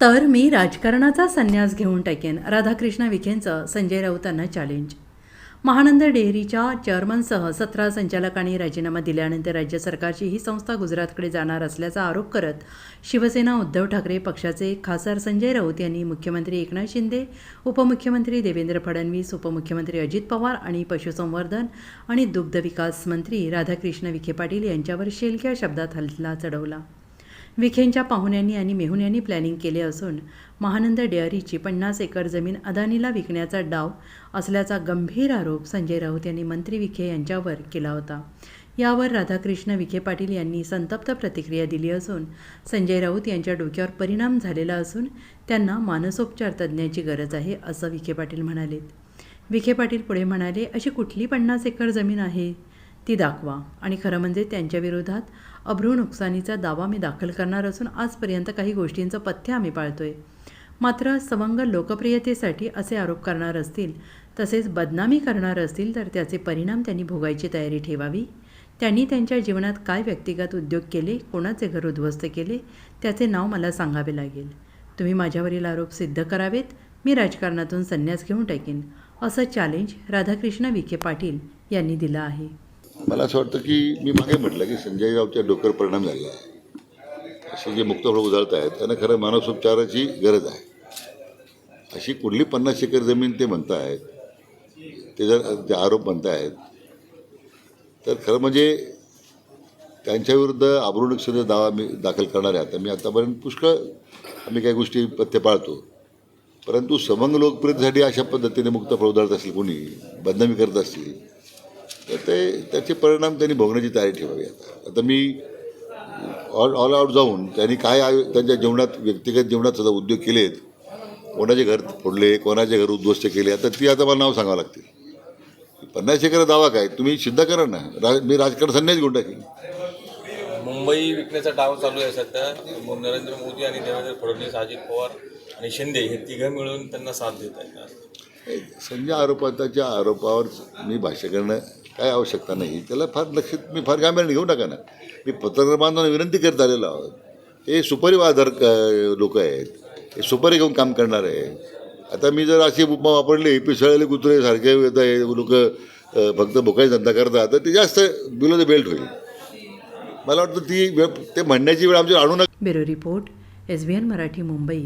तर मी राजकारणाचा संन्यास घेऊन टाकेन. राधाकृष्ण विखेंचं संजय राऊतांना चॅलेंज महानंद डेअरीच्या चेअरमनसह सतरा संचालकांनी राजीनामा दिल्यानंतर राज्य सरकारची ही संस्था गुजरातकडे जाणार असल्याचा आरोप करत शिवसेना उद्धव ठाकरे पक्षाचे खासदार संजय राऊत यांनी मुख्यमंत्री एकनाथ शिंदे उपमुख्यमंत्री देवेंद्र फडणवीस उपमुख्यमंत्री अजित पवार आणि पशुसंवर्धन आणि दुग्धविकास मंत्री राधाकृष्ण विखे पाटील यांच्यावर शेलक्या शब्दात हल्ला चढवला. विखेंच्या पाहुण्यांनी आणि मेहुण्यांनी प्लॅनिंग केले असून महानंद डेअरीची पन्नास एकर जमीन अदानीला विकण्याचा डाव असल्याचा गंभीर आरोप संजय राऊत यांनी मंत्री विखे यांच्यावर केला होता. यावर राधाकृष्ण विखे पाटील यांनी संतप्त प्रतिक्रिया दिली असून संजय राऊत यांच्या डोक्यावर परिणाम झालेला असून त्यांना मानसोपचार तज्ज्ञाची गरज आहे असं विखे पाटील म्हणालेत. विखे पाटील पुढे म्हणाले अशी कुठली पन्नास एकर जमीन आहे? ती दाखवा. आणि खरं म्हणजे त्यांच्याविरोधात अभ्रू नुकसानीचा दावा मी दाखल करणार असून आजपर्यंत काही गोष्टींचं पथ्य आम्ही पाळतोय. मात्र सवंग लोकप्रियतेसाठी असे आरोप करणार असतील तसेच बदनामी करणार असतील तर त्याचे परिणाम त्यांनी भोगायची तयारी ठेवावी. त्यांनी त्यांच्या जीवनात काय व्यक्तिगत उद्योग केले कोणाचे घर उद्ध्वस्त केले त्याचे नाव मला सांगावे लागेल. तुम्ही माझ्यावरील आरोप सिद्ध करावेत. मी राजकारणातून संन्यास घेऊन टाकेन असं चॅलेंज राधाकृष्ण विखे पाटील यांनी दिलं आहे. मला असं वाटतं की मी मागे म्हटलं की संजय रावच्या डोक्यावर परिणाम झालेला आहे. असे जे मुक्तफळ उधळत आहेत त्यांना खरं मानसोपचाराची गरज आहे. अशी कुठली पन्नास एकर जमीन ते म्हणतायत ते जर ते आरोप म्हणतायत तर खरं म्हणजे त्यांच्याविरुद्ध आबरूनुकसानीचा दावा मी दाखल करणार आहे. आता मी आतापर्यंत पुष्कळ आम्ही काही गोष्टी पथ्य पाळतो. परंतु समंग लोकप्रियतेसाठी अशा पद्धतीने मुक्तफळ उधळत असेल कोणी बदनामी करत असतील तर ते त्याचे परिणाम त्यांनी भोगण्याची तयारी ठेवावी आता. आता मी ऑल ऑल आऊट जाऊन त्यांनी काय आयु त्यांच्या जीवनात व्यक्तिगत जीवनात सुद्धा उद्योग केलेत कोणाचे घर फोडले कोणाचे घर उद्ध्वस्त केले आता ती आता मला नाव सांगावं लागतील. पन्नास एकर दावा काय? तुम्ही सिद्ध करा ना. रा मी राजकारण संन्यास घेऊन टाकेन. मुंबई विकण्याचा डाव चालू आहे सध्या. नरेंद्र मोदी आणि देवेंद्र फडणवीस अजित पवार आणि शिंदे हे तिघं मिळून त्यांना साथ देत आहेत. संजय आरोपाताच्या आरोपावर मी भाष्य करणं काय आवश्यकता नाही. त्याला फार लक्ष मी फार गांभीर्याने घेऊ नका ना. मी पत्रकार बांधवांना विनंती करत आलेलो आहोत. हे सुपरिवार लोक आहेत. हे सुपारी घेऊन काम करणार आहे आता मी जर अशी उपमा वापरली पिसळलेले कुत्रे सारखे लोक फक्त भोकाई धंदा करतात तर ते जास्त बिलो द बेल्ट होईल. मला वाटतं ती ते म्हणण्याची वेळ आमची आणू नका. Bureau report S B N Marathi Mumbai.